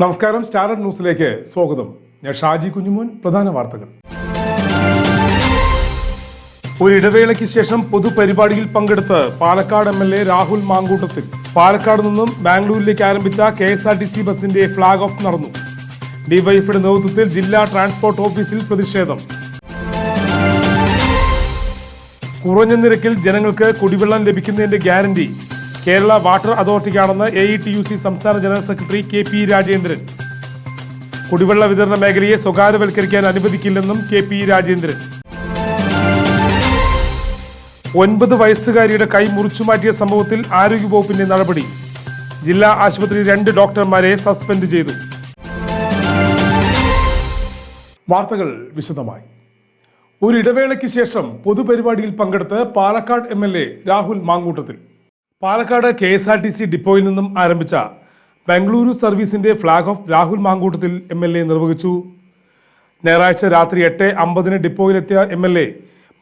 നമസ്കാരം സ്റ്റാർഡ് ന്യൂസിലേക്ക് സ്വാഗതം. ഞാൻ ഷാജി കുഞ്ഞുമോൻ പ്രധാന വാർത്തകൾ. ഒരിടവേളയ്ക്ക് ശേഷം പൊതുപരിപാടിയിൽ പങ്കെടുത്ത് Palakkad M L A Rahul Mamkootathil. Palakkad നിന്നും ബാംഗ്ലൂരിലേക്ക് ആരംഭിച്ച K S R T C ബസിന്റെ ഫ്ളാഗ് ഓഫ് നടന്നു. ഡിവൈഎഫിയുടെ നേതൃത്വത്തിൽ ജില്ലാ ട്രാൻസ്പോർട്ട് ഓഫീസിൽ പ്രതിഷേധം. കുറഞ്ഞ നിരക്കിൽ ജനങ്ങൾക്ക് കുടിവെള്ളം ലഭിക്കുന്നതിന്റെ ഗ്യാരണ്ടി. കേരള വാട്ടർ അതോറിറ്റിക്കാണെന്ന് A E T U C സംസ്ഥാന general secretary K P Rajendran. കുടിവെള്ള വിതരണ മേഖലയെ സ്വകാര്യവൽക്കരിക്കാൻ അനുവദിക്കില്ലെന്നും കെ പി രാജേന്ദ്രൻ. ഒൻപത് വയസ്സുകാരിയുടെ കൈ മുറിച്ചു മാറ്റിയ സംഭവത്തിൽ ആരോഗ്യവകുപ്പിന്റെ നടപടി. ജില്ലാ ആശുപത്രി രണ്ട് ഡോക്ടർമാരെ സസ്പെൻഡ് ചെയ്തു. വാർത്തകൾ വിശദമായി. ഒരു ഇടവേളയ്ക്ക് ശേഷം പൊതുപരിപാടിയിൽ പങ്കെടുത്ത് Palakkad M L A Rahul Mamkootathil. Palakkad K S R T C ഡിപ്പോയിൽ നിന്നും ആരംഭിച്ച Bengaluru സർവീസിന്റെ flag off Rahul Mamkootathil M L A നിർവഹിച്ചു. ഞായറാഴ്ച രാത്രി എട്ട് അമ്പതിന് ഡിപ്പോയിലെത്തിയ എം എൽ എ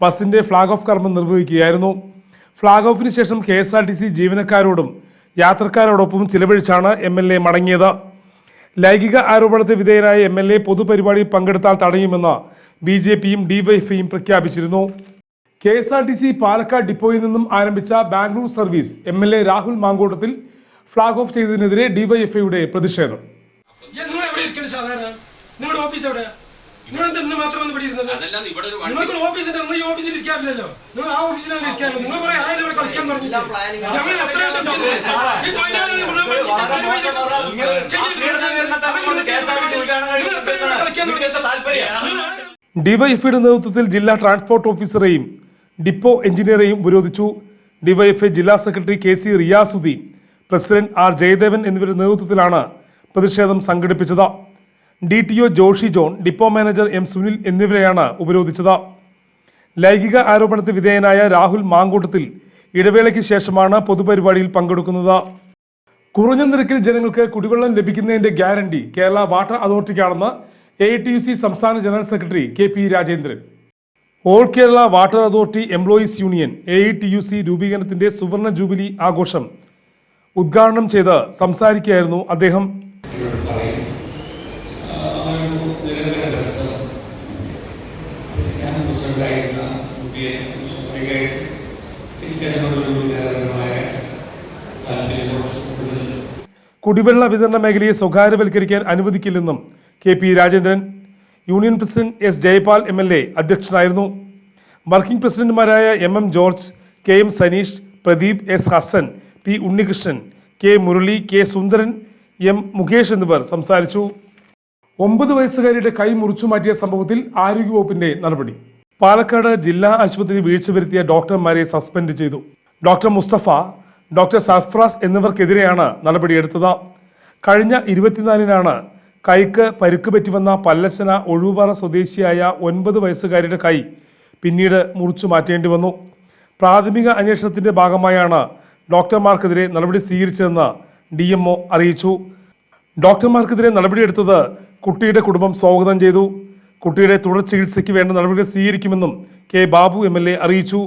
ബസിന്റെ ഫ്ളാഗ് ഓഫ് കർമ്മം നിർവഹിക്കുകയായിരുന്നു. ഫ്ളാഗ് ഓഫിന് ശേഷം K S R T C ജീവനക്കാരോടും യാത്രക്കാരോടൊപ്പം ചിലവഴിച്ചാണ് എം എൽ എ മടങ്ങിയത്. ലൈംഗിക ആരോപണത്തെ വിധേയനായ എം എൽ എ പൊതുപരിപാടിയിൽ പങ്കെടുത്താൽ തടയുമെന്ന് ബി ജെ പിയും ഡിവൈഎഫ്ഐയും പ്രഖ്യാപിച്ചിരുന്നു. K S R T C Palakkad ഡിപ്പോയിൽ നിന്നും ആരംഭിച്ച Bangalore service M L A Rahul Mamkootathil flag off ചെയ്തതിനെതിരെ ഡിവൈഎഫ്ഐയുടെ പ്രതിഷേധം. നിങ്ങൾ എവിടെ ഇരിക്കുന്നത് സാധാരണ? നിങ്ങളുടെ ഓഫീസ് എവിടെ? നിങ്ങൾ എന്താ മാത്രം വന്ന് ഇവിടെ ഇരുന്നത്? നിങ്ങൾക്ക് നിങ്ങൾ ഈ ഓഫീസിൽ ഇരിക്കാറില്ലല്ലോ. നിങ്ങൾ ആ ഓഫീസിലാണ് ഇരിക്കാറില്ല നിങ്ങൾ കുറെ ആയാലും ഇവിടെ കളിക്കാൻ തുടങ്ങി ഞങ്ങൾ എത്ര ഈ തൊഴിലാളികളെ ഡിവൈഎഫ്ഐയുടെ നേതൃത്വത്തിൽ ജില്ലാ ട്രാൻസ്പോർട്ട് ഓഫീസറെയും ഡിപ്പോ എഞ്ചിനീയറെയും ഉപരോധിച്ചു. ഡിവൈഎഫ്ഐ ജില്ലാ secretary K C Riyasudheen president R Jayadevan എന്നിവരുടെ നേതൃത്വത്തിലാണ് പ്രതിഷേധം സംഘടിപ്പിച്ചത്. D T O Joshi John depot manager M Sunil എന്നിവരെയാണ് ഉപരോധിച്ചത്. ലൈംഗിക ആരോപണത്തിന് വിധേയനായ രാഹുൽ മാങ്കൂട്ടത്തിൽ ഇടവേളയ്ക്ക് ശേഷമാണ് പൊതുപരിപാടിയിൽ പങ്കെടുക്കുന്നത്. കുറഞ്ഞ നിരക്കിൽ ജനങ്ങൾക്ക് കുടിവെള്ളം ലഭിക്കുന്നതിന്റെ ഗ്യാരണ്ടി കേരള വാട്ടർ അതോറിറ്റിക്കാണെന്ന് എ ടി യു സി സംസ്ഥാന general secretary K P Rajendran. All Kerala water authority employees union A E T U C രൂപീകരണത്തിന്റെ സുവർണ ജൂബിലി ആഘോഷം ഉദ്ഘാടനം ചെയ്ത് സംസാരിക്കുകയായിരുന്നു അദ്ദേഹം. കുടിവെള്ള വിതരണ മേഖലയെ സ്വകാര്യവൽക്കരിക്കാൻ അനുവദിക്കില്ലെന്നും K P Rajendran union president S Jayapal M L A അധ്യക്ഷനായിരുന്നു. വർക്കിംഗ് പ്രസിഡന്റുമാരായ M M George K M Saneesh Pradeep S Hasan P Unnikrishnan K Murali K Sundaran M Mukesh എന്നിവർ സംസാരിച്ചു. ഒമ്പത് വയസ്സുകാരിയുടെ കൈ മുറിച്ചു മാറ്റിയ സംഭവത്തിൽ ആരോഗ്യവകുപ്പിന്റെ നടപടി. പാലക്കാട് ജില്ലാ ആശുപത്രി വീഴ്ച വരുത്തിയ ഡോക്ടർമാരെ സസ്പെൻഡ് ചെയ്തു. ഡോക്ടർ മുസ്തഫ ഡോക്ടർ സർഫ്രാസ് എന്നിവർക്കെതിരെയാണ് നടപടിയെടുത്തത്. കഴിഞ്ഞ ഇരുപത്തിനാലിനാണ് കൈക്ക് പരുക്ക് പറ്റിവന്ന പല്ലശന ഒഴുപാറ സ്വദേശിയായ ഒൻപത് വയസ്സുകാരിയുടെ കൈ പിന്നീട് മുറിച്ചു മാറ്റേണ്ടി വന്നു. പ്രാഥമിക അന്വേഷണത്തിന്റെ ഭാഗമായാണ് ഡോക്ടർമാർക്കെതിരെ നടപടി സ്വീകരിച്ചതെന്ന് ഡി അറിയിച്ചു. ഡോക്ടർമാർക്കെതിരെ നടപടിയെടുത്തത് കുട്ടിയുടെ കുടുംബം സ്വാഗതം ചെയ്തു. കുട്ടിയുടെ തുടർ ചികിത്സയ്ക്ക് വേണ്ട നടപടികൾ സ്വീകരിക്കുമെന്നും കെ ബാബു എം അറിയിച്ചു.